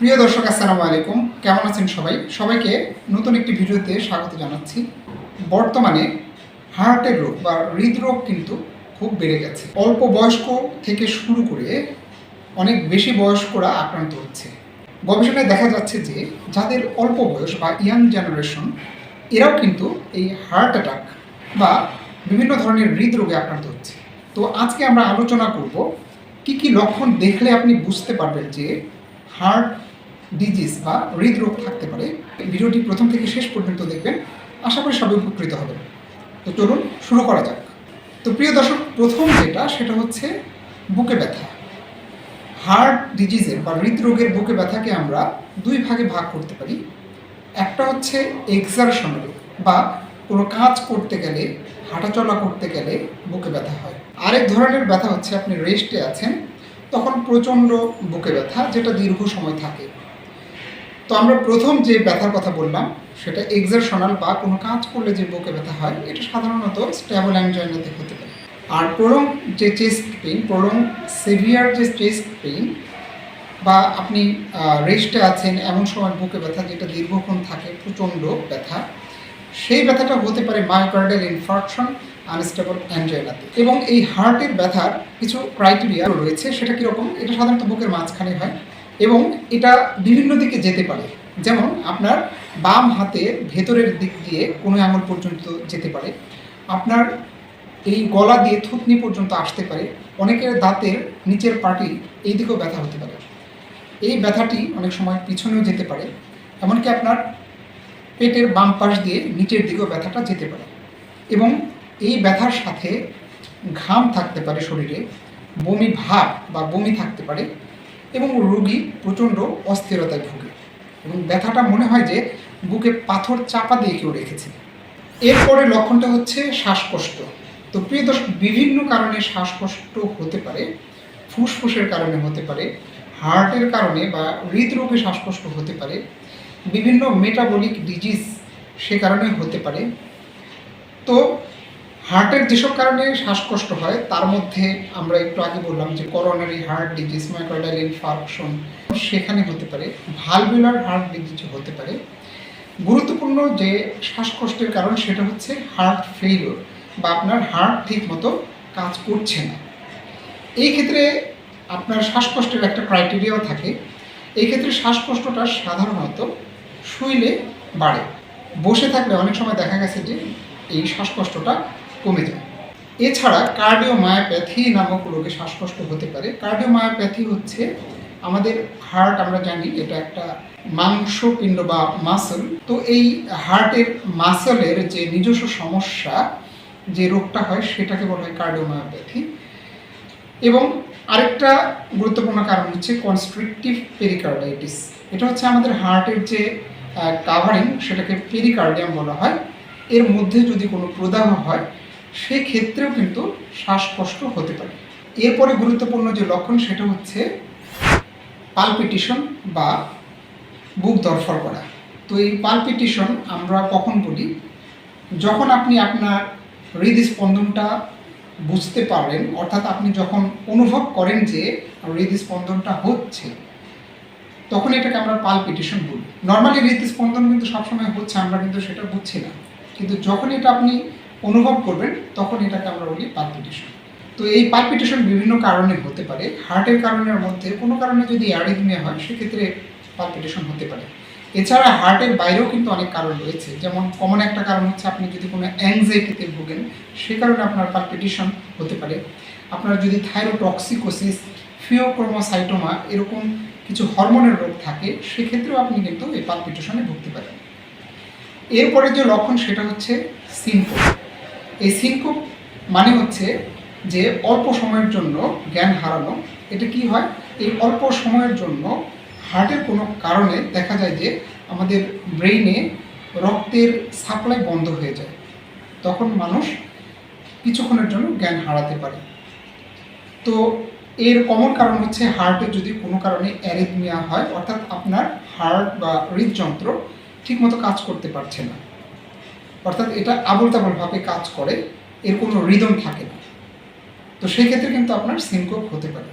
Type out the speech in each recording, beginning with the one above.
প্রিয় দর্শক, আসসালামু আলাইকুম। কেমন আছেন সবাই? সবাইকে নতুন একটি ভিডিওতে স্বাগত জানাচ্ছি। বর্তমানে হার্টের রোগ বা হৃদরোগ কিন্তু খুব বেড়ে গেছে। অল্প বয়স্ক থেকে শুরু করে অনেক বেশি বয়স্করা আক্রান্ত হচ্ছে। গবেষণায় দেখা যাচ্ছে যে যাদের অল্প বয়স বা ইয়াং জেনারেশন, এরাও কিন্তু এই হার্ট অ্যাটাক বা বিভিন্ন ধরনের হৃদরোগে আক্রান্ত হচ্ছে। তো আজকে আমরা আলোচনা করব, কি কি লক্ষণ দেখলে আপনি বুঝতে পারবেন যে হার্ট ডিজিজ বা হৃদরোগ থাকতে পারে। ভিডিওটি প্রথম থেকে শেষ পর্যন্ত দেখবেন। আশা করি সবাই উপকৃত হবেন। তো চলুন শুরু করা যাক। তো প্রিয় দর্শক, প্রথম যেটা, সেটা হচ্ছে বুকে ব্যথা। হার্ট ডিজিজের বা হৃদরোগের বুকে ব্যথাকে আমরা দুই ভাগে ভাগ করতে পারি। একটা হচ্ছে এক্সারশন রোগ বা কোনো কাজ করতে গেলে, হাঁটাচলা করতে গেলে বুকে ব্যথা হয়। আরেক ধরনের ব্যথা হচ্ছে আপনি রেস্টে আছেন, তখন প্রচণ্ড বুকে ব্যথা, যেটা দীর্ঘ সময় থাকে। তো আমরা প্রথম যে ব্যথার কথা বললাম, সেটা এক্সারশনাল বা কোনো কাজ করলে যে বুকে ব্যথা হয়, এটা সাধারণত স্ট্যাবল অ্যাংজাইনাতে হতে পারে। আর প্রলং যে চেস্ট পেইন প্রলং সেভিয়ার যে চেস্ট পেইন বা আপনি রেস্টে আছেন, এমন সময় বুকে ব্যথা যেটা দীর্ঘক্ষণ থাকে, প্রচণ্ড ব্যথা, সেই ব্যথাটা হতে পারে মায়োকার্ডিয়াল ইনফার্কশন আনস্টেবল অ্যাঞ্জাইনাতে এবং এই হার্টের ব্যথার কিছু ক্রাইটেরিয়া রয়েছে, সেটা কীরকম? এটা সাধারণত বুকের মাঝখানে হয়। এবং এটা বিভিন্ন দিকে যেতে পারে। যেমন আপনার বাম হাতের ভেতরের দিক দিয়ে কোনো আঙুল পর্যন্ত যেতে পারে। আপনার এই গলা দিয়ে থুতনি পর্যন্ত আসতে পারে। অনেকের দাঁতের নিচের পাটি এই দিকেও ব্যথা হতে পারে। এই ব্যথাটি অনেক সময় পিছনেও যেতে পারে। এমনকি আপনার পেটের বাম পাশ দিয়ে নিচের দিকেও ব্যথাটা যেতে পারে। এবং এই ব্যথার সাথে ঘাম থাকতে পারে শরীরে। বমি ভাব বা বমি থাকতে পারে। এবং রোগী প্রচণ্ড অস্থিরতায় ভোগে। এবং ব্যথাটা মনে হয় যে বুকে পাথর চাপা দিয়ে কেউ রেখেছে। এরপরে লক্ষণটা হচ্ছে শ্বাসকষ্ট। তো প্রিয় দর্শক, বিভিন্ন কারণে শ্বাসকষ্ট হতে পারে, ফুসফুসের কারণে হতে পারে, হার্টের কারণে বা হৃদরোগে শ্বাসকষ্ট হতে পারে, বিভিন্ন মেটাবলিক ডিজিজ সে কারণে হতে পারে। তো হার্টের যেসব কারণে শ্বাসকষ্ট হয়, তার মধ্যে আমরা একটু আগে বললাম যে coronary heart disease myocardial infarction সেখানে হতে পারে। ভালভুলার হার্ট ডিজিজ হতে পারে। গুরুত্বপূর্ণ যে শ্বাসকষ্টের কারণ সেটা হচ্ছে হার্ট ফেইলিওর বা আপনার হার্ট ঠিক মতো কাজ করছে না। এই ক্ষেত্রে আপনার শ্বাসকষ্টের একটা ক্রাইটেরিয়াও থাকে। এই ক্ষেত্রে শ্বাসকষ্টটা সাধারণত শুইলে বাড়ে। বসে থাকলে অনেক সময় দেখা গেছে যে এই শ্বাসকষ্টটা কমে যায়। এছাড়া কার্ডিওমায়োপ্যাথি নামক রোগে শ্বাসকষ্ট হতে পারে। কার্ডিওমায়োপ্যাথি হচ্ছে আমাদের হার্ট, আমরা জানি এটা একটা মাংসপিণ্ড বা মাসল। তো এই হার্টের মাসলের যে নিজস্ব সমস্যা, যে রোগটা হয়, সেটাকে বলা হয় কার্ডিওমায়োপ্যাথি। এবং আরেকটা গুরুত্বপূর্ণ কারণ হচ্ছে কনস্ট্রিকটিভ পেরিকার্ডাইটিস এটা হচ্ছে আমাদের হার্টের যে কাভারিং সেটাকে পেরিকার্ডিয়াম বলা হয়। এর মধ্যে যদি কোনো প্রদাহ হয় সেক্ষেত্রেও কিন্তু শ্বাসকষ্ট হতে পারে। এরপরে গুরুত্বপূর্ণ যে লক্ষণ সেটা হচ্ছে পালপিটিশন বা বুক দরফর করা। তো এই পালপিটিশন আমরা কখন বলি যখন আপনি আপনার হৃদস্পন্দনটা বুঝতে পারেন, অর্থাৎ আপনি যখন অনুভব করেন যে হৃদস্পন্দনটা হচ্ছে, তখন এটাকে আমরা পালপিটিশন বলি। নর্মালি হৃদস্পন্দন কিন্তু সবসময় হচ্ছে, আমরা কিন্তু সেটা বুঝছি না। কিন্তু যখন এটা আপনি অনুভব করবেন, তখন এটাকে আমরা বলি পালপিটেশন তো এই পালপিটেশন বিভিন্ন কারণে হতে পারে। হার্টের কারণের মধ্যে কোনো কারণে যদি অ্যারিথমিয়া হয়, সেক্ষেত্রে পালপিটেশন হতে পারে। এছাড়া হার্টের বাইরেও কিন্তু অনেক কারণ রয়েছে। যেমন কমন একটা কারণ হচ্ছে আপনি যদি কোনো অ্যাংজাইটিতে ভোগেন, সে কারণে আপনার পালপিটেশন হতে পারে। আপনার যদি থাইরোটক্সিকোসিস ফিওক্রোমোসাইটোমা এরকম কিছু হরমোনের রোগ থাকে, সেক্ষেত্রেও আপনি কিন্তু এই পালপিটেশনে ভুগতে পারেন। এরপরে যে লক্ষণ, সেটা হচ্ছে সিনকোপ এই সিনকোপ মানে হচ্ছে যে অল্প সময়ের জন্য জ্ঞান হারানো। এটা কি হয়? এই অল্প সময়ের জন্য হার্টের কোনো কারণে দেখা যায় যে আমাদের ব্রেইনে রক্তের সাপ্লাই বন্ধ হয়ে যায়। তখন মানুষ কিছুক্ষণের জন্য জ্ঞান হারাতে পারে। তো এর কমন কারণ হচ্ছে হার্টে যদি কোনো কারণে অ্যারিথমিয়া হয়, অর্থাৎ আপনার হার্ট বা হৃদযন্ত্র ঠিকমতো কাজ করতে পারছে না। অর্থাৎ এটা আবল তাবলভাবে কাজ করে, এর কোনো রিদম থাকে না। তো সেই ক্ষেত্রে কিন্তু আপনার সিনকোপ হতে পারে।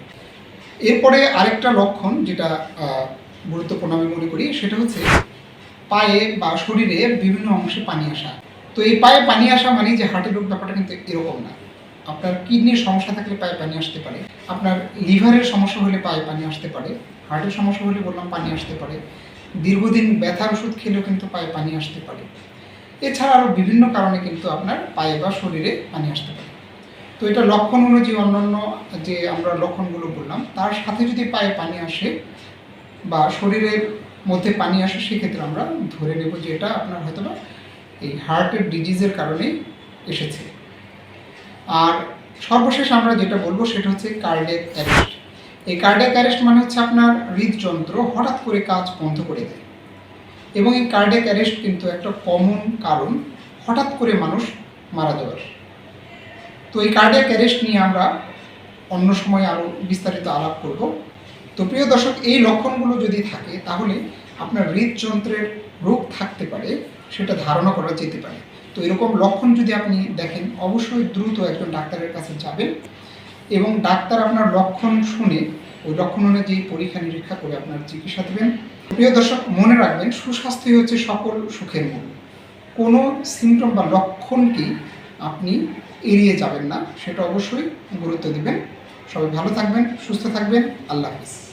এরপরে আরেকটা লক্ষণ যেটা গুরুত্বপূর্ণ আমি মনে করি, সেটা হচ্ছে পায়ে বা শরীরে বিভিন্ন অংশে পানি আসা। তো এই পায়ে পানি আসা মানে যে হার্টের রোগ ব্যাপারটা কিন্তু এরকম না। আপনার কিডনির সমস্যা থাকলে পায়ে পানি আসতে পারে। আপনার লিভারের সমস্যা হলে পায়ে পানি আসতে পারে। হার্টের সমস্যা হলে বললাম পানি আসতে পারে। দীর্ঘদিন ব্যথার ওষুধ খেলেও কিন্তু পায়ে পানি আসতে পারে। এছাড়া আরও বিভিন্ন কারণে কিন্তু আপনার পায়ে বা শরীরে পানি আসতে পারে। তো এটা লক্ষণ অনুযায়ী অন্যান্য যে আমরা লক্ষণগুলো বললাম, তার সাথে যদি পায়ে পানি আসে বা শরীরের মধ্যে পানি আসে, সেক্ষেত্রে আমরা ধরে নেব যে এটা আপনার হয়তো বা এই হার্টের ডিজিজের কারণেই এসেছে। আর সর্বশেষ আমরা যেটা বলব, সেটা হচ্ছে কার্ডিয়াক অ্যারেস্ট এই কার্ডিয়াক অ্যারেস্ট মানে হচ্ছে আপনার হৃদযন্ত্র হঠাৎ করে কাজ বন্ধ করে দেয়। এবং এই কার্ডিয়াক অ্যারেস্ট কিন্তু একটা কমন কারণ, হঠাৎ করে মানুষ মারা যাওয়ার। তো এই কার্ডিয়াক অ্যারেস্ট নিয়ে আমরা অন্য সময় আরও বিস্তারিত আলাপ করব। তো প্রিয় দর্শক, এই লক্ষণগুলো যদি থাকে, তাহলে আপনার হৃদযন্ত্রের রোগ থাকতে পারে, সেটা ধারণা করা যেতে পারে। তো এরকম লক্ষণ যদি আপনি দেখেন, অবশ্যই দ্রুত একজন ডাক্তারের কাছে যাবেন এবং ডাক্তার আপনার লক্ষণ শুনে, ওই লক্ষণ অনুযায়ী পরীক্ষা নিরীক্ষা করে আপনার চিকিৎসা দেবেন। প্রিয় দর্শক, মনে রাখবেন, সুস্বাস্থ্যই হচ্ছে সকল সুখের মূল। কোনো সিমটম বা লক্ষণকে আপনি এড়িয়ে যাবেন না, সেটা অবশ্যই গুরুত্ব দিবেন। সবাই ভালো থাকবেন, সুস্থ থাকবেন। আল্লাহ হাফিজ।